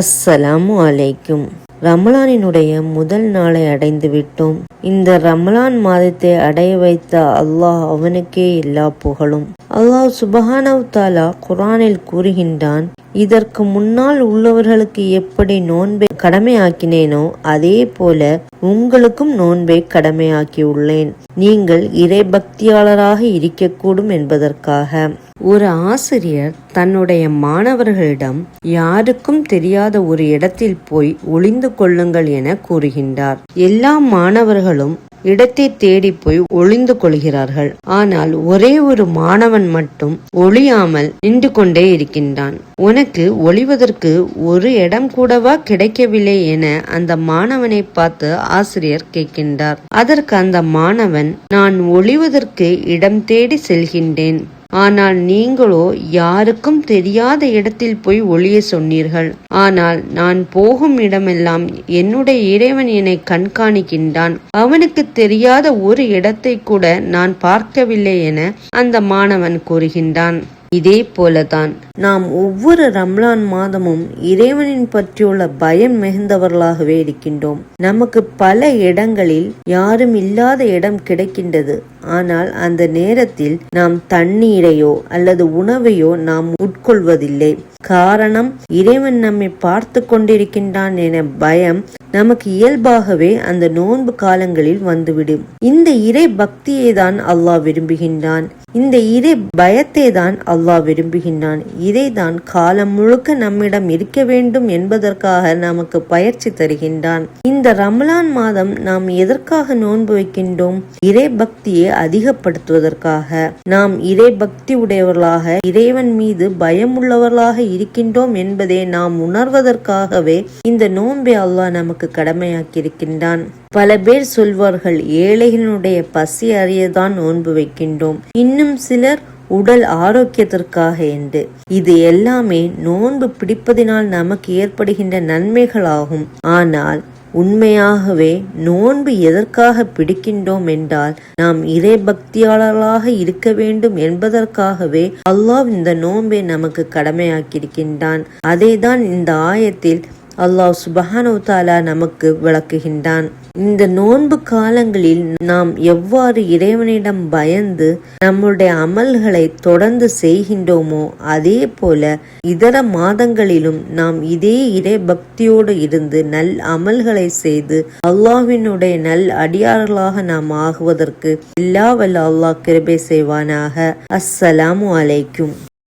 அஸ்ஸலாமு அலைக்கும். ரமலானினுடைய முதல் நாளை அடைந்து விட்டோம். இந்த ரமலான் மாதத்தை அடைய வைத்த அல்லாஹ் அவனுக்கே எல்லா புகழும். அல்லாஹ் சுபஹானவ் தாலா குரானில் கூறுகின்றான் இதற்கு முன்னால் உள்ளவர்களுக்கு எப்படி நோன்பை கடமையாக்கினேனோ அதே போல உங்களுக்கும் நோன்பை கடமையாக்கியுள்ளேன் நீங்கள் இறை பக்தியாளராக இருக்கக்கூடும் என்பதற்காக. ஒரு ஆசிரியர் தன்னுடைய மாணவர்களிடம் யாருக்கும் தெரியாத ஒரு இடத்தில் போய் ஒளிந்து கொள்ளுங்கள் என கூறுகின்றார். எல்லா மாணவர்களும் இடத்தை தேடி போய் ஒளிந்து கொள்கிறார்கள். ஆனால் ஒரே ஒரு மாணவன் மட்டும் ஒளியாமல் நின்று கொண்டே இருக்கின்றான். உனக்கு ஒளிவதற்கு ஒரு இடம் கூடவா கிடைக்கவில்லை என அந்த மாணவனை பார்த்து ஆசிரியர் கேட்கின்றார். அதற்கு அந்த மாணவன் நான் ஒளிவதற்கு இடம் தேடி செல்கின்றேன். ஆனால் நீங்களோ யாருக்கும் தெரியாத இடத்தில் போய் ஒளிய சொன்னீர்கள். ஆனால் நான் போகும் இடமெல்லாம் என்னுடைய இறைவன் என்னை கண்காணிக்கின்றான். அவனுக்கு தெரியாத ஒரு இடத்தை கூட நான் பார்க்கவில்லை என அந்த மாணவன் கூறுகின்றான். இதே போலதான் நாம் ஒவ்வொரு ரம்லான் மாதமும் இறைவனின் பற்றியுள்ள பயம் மிகுந்தவர்களாகவே இருக்கின்றோம். நமக்கு பல இடங்களில் யாரும் இல்லாத இடம் கிடைக்கின்றது. ஆனால் அந்த நேரத்தில் நாம் தண்ணீரையோ அல்லது உணவையோ நாம் உட்கொள்வதில்லை. காரணம் இறைவன் நம்மை பார்த்து கொண்டிருக்கின்றான் என பயம் நமக்கு இயல்பாகவே அந்த நோன்பு காலங்களில் வந்துவிடும். இந்த இறை பக்தியை தான் அல்லாஹ் விரும்புகின்றான். இந்த இறை பயத்தை தான் அல்லாஹ் விரும்புகின்றான். இதைதான் காலம் முழுக்க நம்மிடம் இருக்க வேண்டும் என்பதற்காக நமக்கு பயிற்சி தருகின்றான். இந்த ரமலான் மாதம் நாம் எதற்காக நோன்பு வைக்கின்றோம்? இறை பக்தியை அதிகப்படுத்துவதற்காக. நாம் இறை பக்தி உடையவர்களாக இறைவன் மீது பயம் உள்ளவர்களாக இருக்கின்றோம் என்பதை நாம் உணர்வதற்காகவே இந்த நோன்பை அல்லாஹ் நமக்கு கடமையாக்கி கடமையாக்கியிருக்கின்றான். பல பேர் சொல்வார்கள் ஏழைகளுடைய பசி அறியதான் நோன்பு வைக்கின்றோம். இன்னும் சிலர் உடல் ஆரோக்கியத்திற்காக என்று. இது எல்லாமே நோன்பு பிடிப்பதினால் நமக்கு ஏற்படுகின்ற நன்மைகளாகும். ஆனால் உண்மையாகவே நோன்பு எதற்காக பிடிக்கின்றோம் என்றால் நாம் இறை பக்தியாளர்களாக இருக்க வேண்டும் என்பதற்காகவே அல்லாஹ் இந்த நோன்பை நமக்கு கடமையாக்கியிருக்கின்றான். அதேதான் இந்த ஆயத்தில் அல்லாஹ் சுபஹானு தாலா நமக்கு விளக்குகின்றான். இந்த நோன்பு காலங்களில் நாம் எவ்வாறு இறைவனிடம் பயந்து நம்முடைய அமல்களை தொடர்ந்து செய்கின்றோமோ அதே போல இதர மாதங்களிலும் நாம் இதே இறை பக்தியோடு இருந்து நல் அமல்களை செய்து அல்லாஹினுடைய நல் அடியார்களாக நாம் ஆகுவதற்கு எல்லா வல்ல அல்லாஹ் கிருபை செய்வானாக. அஸ்ஸலாமு அலைக்கும்.